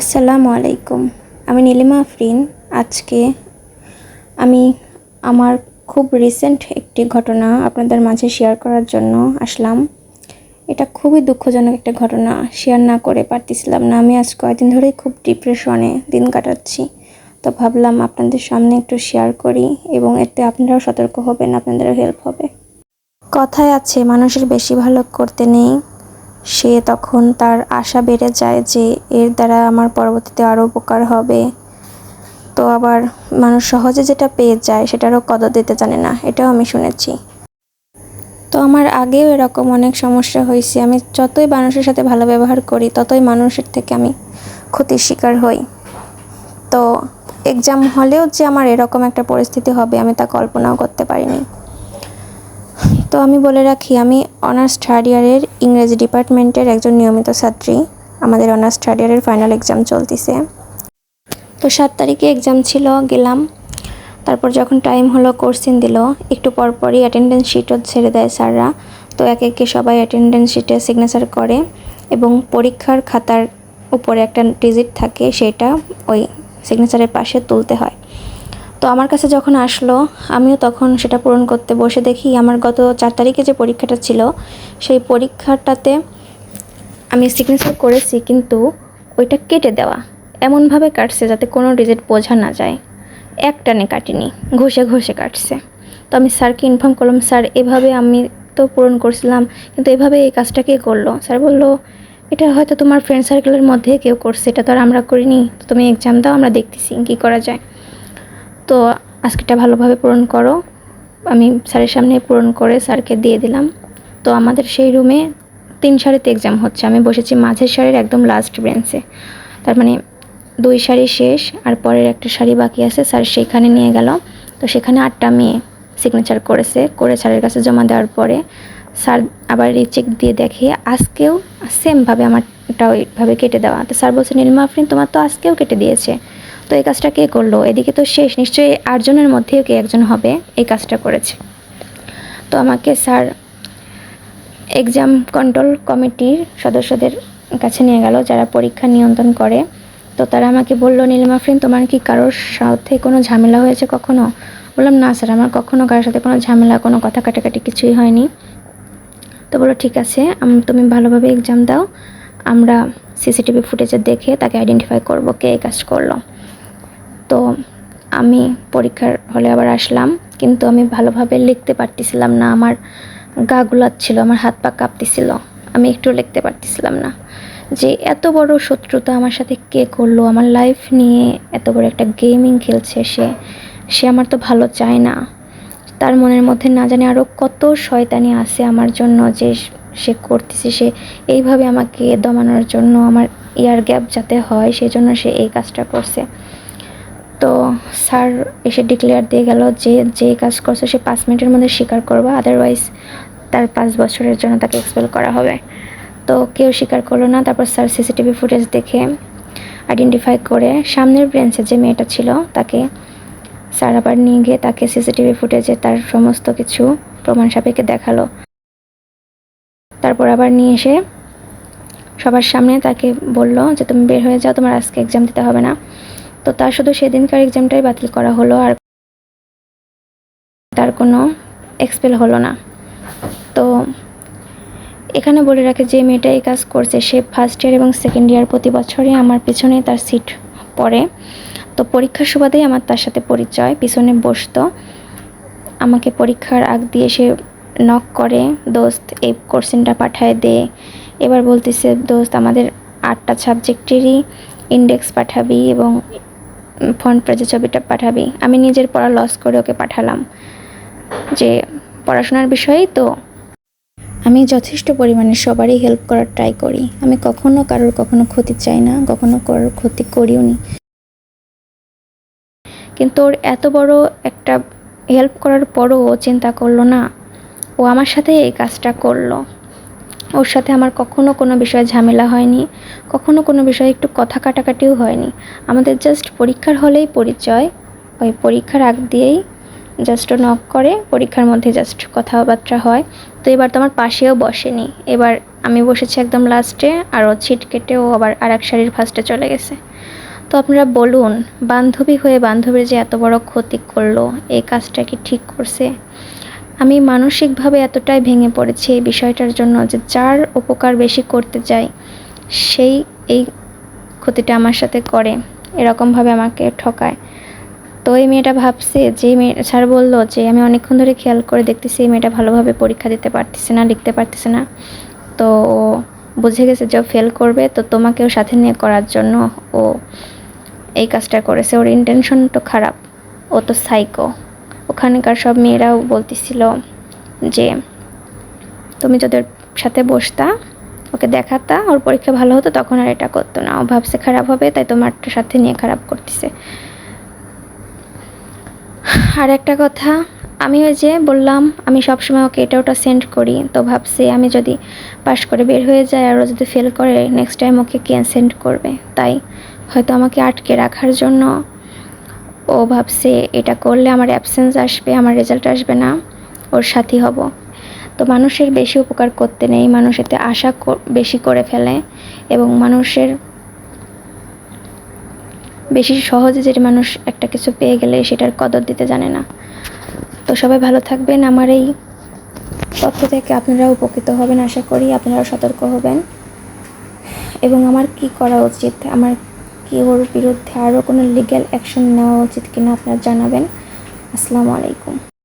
আসসালামু আলাইকুম। আমি নীলিমা আফরিন। আজকে আমি আমার খুব রিসেন্ট একটি ঘটনা আপনাদের মাঝে শেয়ার করার জন্য আসলাম। এটা খুবই দুঃখজনক একটা ঘটনা শেয়ার না করে পারতেছিলাম না। আমি আজ কয়েকদিন ধরেই খুব ডিপ্রেশনে দিন কাটাচ্ছি। তো ভাবলাম আপনাদের সামনে একটু শেয়ার করি এবং এতে আপনারাও সতর্ক হবেন, আপনাদেরও হেল্প হবে। কথায় আছে, মানুষের বেশি ভালো করতে নেই। সে তখন তার আশা বেড়ে যায় যে এর দ্বারা আমার পরবর্তীতে আরও উপকার হবে। তো আবার মানুষ সহজে যেটা পেয়ে যায় সেটারও কদর দিতে জানে না, এটাও আমি শুনেছি। তো আমার আগেও এরকম অনেক সমস্যা হয়েছে। আমি যতই মানুষের সাথে ভালো ব্যবহার করি, ততই মানুষের থেকে আমি ক্ষতির শিকার হই। তো এক্সাম হলেও যে আমার এরকম একটা পরিস্থিতি হবে আমি তা কল্পনাও করতে পারিনি। তো আমি বলে রাখি, আমি অনার্স থার্ড ইয়ারের ইংরেজি ডিপার্টমেন্টের একজন নিয়মিত ছাত্রী। আমাদের অনার্স থার্ড ইয়ারের ফাইনাল এক্সাম চলতেছে। তো সাত তারিখে এক্সাম ছিল, গেলাম। তারপর যখন টাইম হলো কোর্সিন দিল। একটু পরপরই অ্যাটেন্ডেন্স শিটও ছেড়ে দেয় স্যাররা। তো এক একে সবাই অ্যাটেন্ডেন্স শিটে সিগনেচার করে এবং পরীক্ষার খাতার উপরে একটা ডিজিট থাকে, সেটা ওই সিগনেচারের পাশে তুলতে হয়। তো আমার কাছে যখন আসলো, আমিও তখন সেটা পূরণ করতে বসে দেখি আমার গত চার তারিখে যে পরীক্ষাটা ছিল, সেই পরীক্ষাটাতে আমি সিগনেচার করেছি কিন্তু ওইটা কেটে দেওয়া। এমনভাবে কাটছে যাতে কোনো ডিজিট বোঝা না যায়। একটানে কাটিনি, ঘষে ঘষে কাটছে। তো আমি স্যারকে ইনফর্ম করলাম, স্যার, এভাবে আমি তো পূরণ করছিলাম, কিন্তু এভাবে এই কাজটা কে করল? স্যার বলল, এটা হয়তো তোমার ফ্রেন্ড সার্কেলের মধ্যে কেউ করছে, এটা তো আর আমরা করিনি। তুমি এক্সাম দাও, আমরা দেখতেছি কী করা যায়। তো আজকেটা ভালোভাবে পূরণ করো। আমি স্যারের সামনে পূরণ করে স্যারকে দিয়ে দিলাম। তো আমাদের সেই রুমে তিন সারিতে এক্সাম হচ্ছে। আমি বসেছি মাঝের সারির একদম লাস্ট বেঞ্চে তার মানে দুই সারি শেষ আর পরের একটা সারি বাকি আছে, স্যার সেখানে নিয়ে গেল। তো সেখানে আটটা মেয়ে সিগনেচার করেছে। করে স্যারের কাছে জমা দেওয়ার পরে স্যার আবার রিচেক দিয়ে দেখে আজকেও সেমভাবে আমারটা ওইভাবে কেটে দেওয়া। তো স্যার বলছে, নীলমা আফরিন, তোমার তো আজকেও কেটে দিয়েছে। তো এই কাজটা কে করল? এদিকে তো শেষ, নিশ্চয়ই আটজনের মধ্যেও কে একজন হবে এই কাজটা করেছে। তো আমাকে স্যার এক্সাম কন্ট্রোল কমিটির সদস্যদের কাছে নিয়ে গেল, যারা পরীক্ষা নিয়ন্ত্রণ করে। তো তারা আমাকে বলল নীলিমা তোমার কি কারোর সাথে কোনো ঝামেলা হয়েছে কখনো? বললাম, না স্যার, আমার কখনো কারোর সাথে কোনো ঝামেলা, কোনো কথা কাটাকাটি কিছুই হয়নি। তো বলল, ঠিক আছে তুমি ভালোভাবে এক্সাম দাও। আমরা সিসিটিভি ফুটেজে দেখে তাকে আইডেন্টিফাই করব কে এই কাজ করল। তো আমি পরীক্ষার হলে আবার আসলাম, কিন্তু আমি ভালোভাবে লিখতে পারতেছিলাম না। আমার গা গুলাচ্ছিল আমার হাত পা কাঁপতেছিল। আমি একটু লিখতে পারতেছিলাম না। যে এত বড় শত্রুতা আমার সাথে কে করল? আমার লাইফ নিয়ে এত বড় একটা গেমিং খেলছে সে। সে আমার তো ভালো চায় না। তার মনের মধ্যে না জানি আরও কত শয়তানি আছে আমার জন্য যে সে করতেছে। সে এইভাবে আমাকে দমানোর জন্য আমার ইয়ার গ্যাপ যাতে হয় সেই জন্য সে এই কাজটা করছে। তো স্যার এসে ডিক্লেয়ার দিয়ে গেল যে যে কাজ করছে সে পাঁচ মিনিটের মধ্যে স্বীকার করবে। আদারওয়াইজ তার পাঁচ বছরের জন্য তাকে এক্সপেল করা হবে। তো কেউ স্বীকার করল না। তারপর স্যার সিসিটিভি ফুটেজ দেখে আইডেন্টিফাই করে সামনের ব্রেঞ্চে যে মেয়েটা ছিল, তাকে স্যার আবার নিয়ে গিয়ে তাকে সিসিটিভি ফুটেজে তার সমস্ত কিছু প্রমাণ সাপেক্ষে দেখাল। তারপর আবার নিয়ে এসে সবার সামনে তাকে বলল যে, তুমি বের হয়ে যাও, তোমার আজকে এক্সাম দিতে হবে না। তো তার শুধু সেদিনকার এক্সামটাই বাতিল করা হলো আর তার কোনো এক্সপেল হলো না। তো এখানে বলে রাখে যে মেয়েটা এই কাজ করছে, সে ফার্স্ট ইয়ার এবং সেকেন্ড ইয়ার প্রতি বছরই আমার পিছনে তার সিট পড়ে। তো পরীক্ষার সুবাদেই আমার তার সাথে পরিচয়, পিছনে বসতো। আমাকে পরীক্ষার আগ দিয়ে সে নক করে, দোস্ত, এই কোশ্চেনটা পাঠায় দে। এবার বলতেছে, দোস্ত, আমাদের আটটা সাবজেক্টেরই ইন্ডেক্স পাঠাবি এবং ফ্রন্ট পেজে ছবিটা পাঠাবি, আমি নিজের পড়া লস করে ওকে পাঠালাম। যে পড়াশোনার বিষয়েই তো। আমি যথেষ্ট পরিমাণে সবারই হেল্প করার ট্রাই করি। আমি কখনো কারোর কখনো ক্ষতি চাই না, কখনো কারোর ক্ষতি করিও নি। কিন্তু ওর এত বড় একটা হেল্প করার পরও ও চিন্তা করল না। ও আমার সাথে এই কাজটা করল। ওর সাথে আমার কখনো কোনো বিষয়ে ঝামেলা হয়নি। কখনো কোনো বিষয়ে একটু কথা কাটাকাটিও হয়নি। আমাদের জাস্ট পরীক্ষার হলেই পরিচয়। ওই পরীক্ষার আগ দিয়েই জাস্ট নক করে, পরীক্ষার মধ্যে জাস্ট কথাবার্তা হয়। তো এবার তো আমার পাশেও বসেনি। এবার আমি বসেছি একদম লাস্টে আর ও ছিট কেটে ও আবার আর এক শাড়ির ফার্স্টে চলে গেছে। তো আপনারা বলুন, বান্ধবী হয়ে বান্ধবীর যে এত বড় ক্ষতি করল, এই কাজটা কি ঠিক করছে? আমি মানসিকভাবে এতটাই ভেঙে পড়েছি এই বিষয়টার জন্য যে যার উপকার বেশি করতে চাই সেই, এই ক্ষতিটা আমার সাথে করে, এরকমভাবে আমাকে ঠকায়। তো এই মেয়েটা ভাবছে যে মেয়ে, স্যার বলল যে আমি অনেকক্ষণ ধরে খেয়াল করে দেখতেছি এই মেয়েটা ভালোভাবে পরীক্ষা দিতে পারতেছে না, লিখতে পারতেছে না। তো ও বুঝে গেছে যে ফেল করবে, তো তোমাকেও সাথে নিয়ে করার জন্য ও এই কাজটা করেছে। ওর ইন্টেনশন তো খারাপ, ও তো সাইকো ওখানকার সব মেয়েরাও বলতেছিল যে, তুমি যদি সাথে বসতা ওকে দেখাতা, ওর পরীক্ষা ভালো হতো, তখন আর এটা করতো না। ও ভাবছে খারাপ হবে, তাই তোমারটা সাথে নিয়ে খারাপ করতেছে। আর একটা কথা, আমি ওই যে বললাম, আমি সবসময় ওকে এটা ওটা সেন্ড করি। তো ভাবছি আমি যদি পাশ করে বের হয়ে যায় আর ও যদি ফেল করে নেক্সট টাইম ওকে কে সেন্ড করবে? তাই হয়তো আমাকে আটকে রাখার জন্য ও ভাবছে এটা করলে আমার অ্যাবসেন্স আসবে, আমার রেজাল্ট আসবে না, ওর সাথী হব। তো মানুষের বেশি উপকার করতে নেই, মানুষ এতে আশা বেশি করে ফেলে এবং মানুষের বেশি সহজে যেটা মানুষ একটা কিছু পেয়ে গেলে সেটার কদর দিতে জানে না। তো সবাই ভালো থাকবেন। আমার এই তথ্য থেকে আপনারা উপকৃত হবেন আশা করি আপনারা সতর্ক হবেন। এবং আমার কি করা উচিত? আমার কি ওর বিরুদ্ধে আরও কোনো লিগ্যাল অ্যাকশন নেওয়া উচিত কিনা আপনারা জানাবেন। আসসালামু আলাইকুম।